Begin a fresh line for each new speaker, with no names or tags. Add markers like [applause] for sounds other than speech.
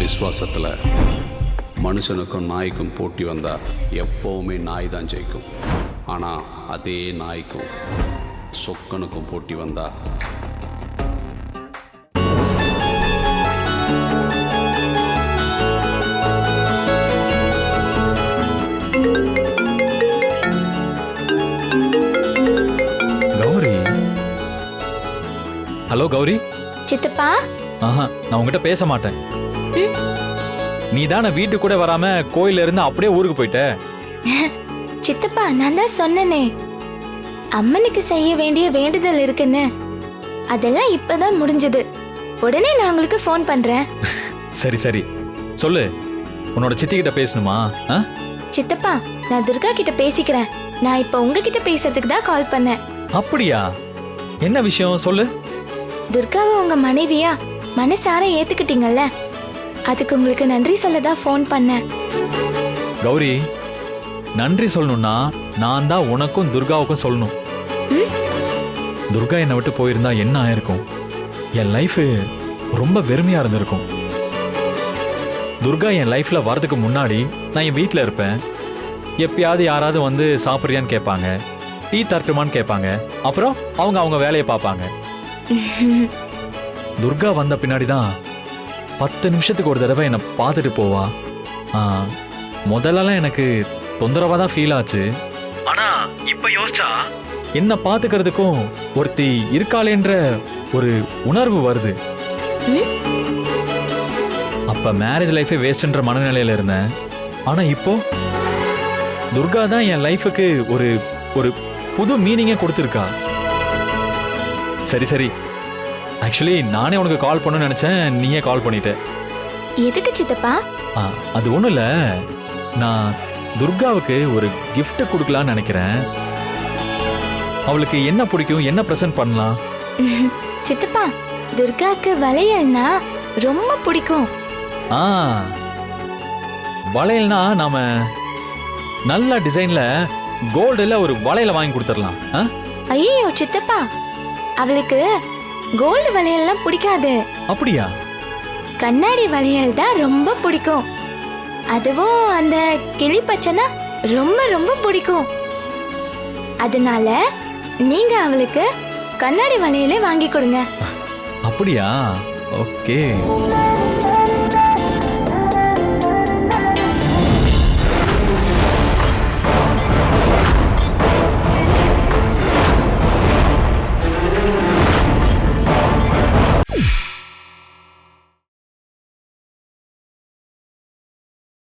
விசுவாசத்தில் மனுஷனுக்கும் நாய்க்கும் போட்டி வந்தால் எப்போவுமே நாய் தான் ஜெயிக்கும். ஆனால் அதே நாய்க்கும் சொக்கனுக்கும் போட்டி வந்தால்
கௌரி. ஹலோ கௌரி.
சித்தப்பா?
ஆஹா நான் உங்ககிட்ட பேச மாட்டேன். நீ தானே வீட்டுக்கு கூட வராம கோயில்ல இருந்து அப்படியே ஊருக்கு போயிட்ட? [laughs]
சித்தப்பா நான் தான் சொன்னனே. அம்மனுக்கு செய்ய வேண்டிய வேண்டுதல் இருக்குன்னு. அதெல்லாம் இப்பதான் முடிஞ்சது. உடனே நான் உங்களுக்கு ஃபோன் பண்றேன். [laughs]
சரி சரி. சொல்லு. உன்னோட சித்தி கிட்ட பேசணுமா?
சித்தப்பா நான் துர்கா கிட்ட பேசிக்கிறேன். நான் இப்ப உங்ககிட்ட பேசுறதுக்கு தான் கால் பண்ணேன்.
அப்படியா? என்ன விஷயம்? சொல்லு.
துர்காவை உங்க மனைவியா? மனசார ஏத்துக்கிட்டீங்கல்ல? அதுக்கு உங்களுக்கு நன்றி சொல்ல தான் ஃபோன் பண்ணேன்.
கௌரி நன்றி சொல்லணும்னா நான் தான் உனக்கும் துர்காவுக்கும் சொல்லணும்? துர்கா என்னை விட்டு போயிருந்தா என்ன ஆயிருக்கும்? என் லைஃப் ரொம்ப வெறுமையா இருந்திருக்கும். துர்கா என் லைஃப்ல வரதுக்கு முன்னாடி நான் என் வீட்டில் இருப்பேன். எப்பயாவது யாராவது வந்து சாப்பிட்றியான்னு கேட்பாங்க. டீ தரட்டுமான்னு கேட்பாங்க. அப்புறம் அவங்க அவங்க வேலையை பார்ப்பாங்க. [laughs] துர்கா வந்த பின்னாடி தான் பத்து நிமிஷத்துக்கு ஒரு தடவை என்னை பார்த்துட்டு போவா. ஆ, முதல்லலாம் எனக்கு தொந்தரவா தான் ஃபீல் ஆச்சு. ஆனா இப்ப யோசிச்சா? என்ன பாத்துக்கிறதுக்கும் ஒருத்தி இருக்காளேன்ற ஒரு உணர்வு வருது? அப்ப மேரேஜ் லைஃபே வேஸ்ட்ன்ற மனநிலையில இருந்தேன். ஆனா இப்போ துர்கா தான் என் லைஃபுக்கு ஒரு ஒரு புது மீனிங்கே கொடுத்துருக்கா. சரி சரி. ஆக்சுவலி நானே உனக்கு கால் பண்ணணும்னு நினைச்சேன். நீயே கால் பண்ணிட்ட.
எதுக்கு சித்தப்பா?
ஆ, அது ஒண்ணும் இல்ல. நான் துர்காவுக்கு ஒரு gift கொடுக்கலாம்னு நினைக்கிறேன். அவளுக்கு என்ன பிடிக்கும் என்ன ப்ரெசென்ட் பண்ணலாம்? [laughs]
சித்தப்பா துர்காக்கு வளையல்னா ரொம்ப பிடிக்கும்.
ஆ வளையல்னா நாம நல்ல டிசைன்ல கோல்டுல ஒரு வளையல வாங்கி கொடுத்துடலாம். ஆ?
ஐயோ சித்தப்பா. அவளுக்கு கோல்டு வளையல்லாம் பிடிக்காது.
அப்படியா?
கண்ணாடி வளையல் தான் ரொம்ப பிடிக்கும். அதுவும் அந்த கிளி பச்சைனா ரொம்ப ரொம்ப பிடிக்கும். அதனால நீங்க அவளுக்கு கண்ணாடி வளையலே வாங்கி கொடுங்க.
அப்படியா? ஓகே.